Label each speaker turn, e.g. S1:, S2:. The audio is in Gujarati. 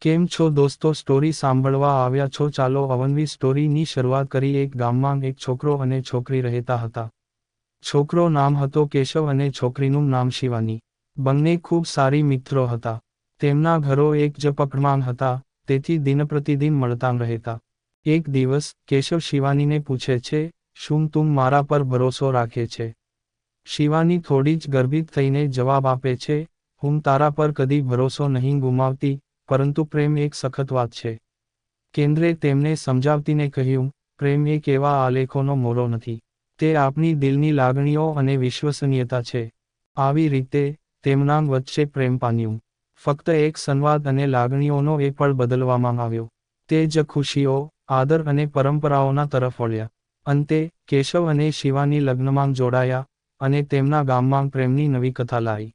S1: કેમ છો દોસ્તો? સ્ટોરી સાંભળવા આવ્યા છો? ચાલો અવનવી સ્ટોરીની શરૂઆત કરી એક ગામમાં એક છોકરો અને છોકરી રહેતા હતા. છોકરો નામ હતો કેશવ અને છોકરીનું નામ શિવાની. બંને ખૂબ સારી મિત્રો હતા. તેમના ઘરો એક જ પકડમાં હતા, તેથી દિનપ્રતિદિન મળતા રહેતા. એક દિવસ, કેશવ શિવાનીને પૂછે છે, શું તું મારા પર ભરોસો રાખે છે? શિવાની થોડી જ ગર્ભિત થઈને જવાબ આપે છે, હું તારા પર કદી ભરોસો નહીં ગુમાવતી પરંતુ પ્રેમ એક સખત વાત છે. કેન્દ્રે તેમને સમજાવતીને કહ્યું, પ્રેમ એક એવા આલેખોનો મોરો નથી. તે આપણી દિલની લાગણીઓ અને વિશ્વસનીયતા છે. આવી રીતે, તેમના વચ્ચે પ્રેમ પામ્યું. ફક્ત એક સંવાદ અને લાગણીઓનો એ પળ બદલવામાં આવ્યો. તે જ ખુશીઓ, આદર અને પરંપરાઓના તરફ વળ્યા. અંતે, કેશવ અને શિવાની લગ્નમાં જોડાયા અને તેમના ગામમાં પ્રેમની નવી કથા લાવી.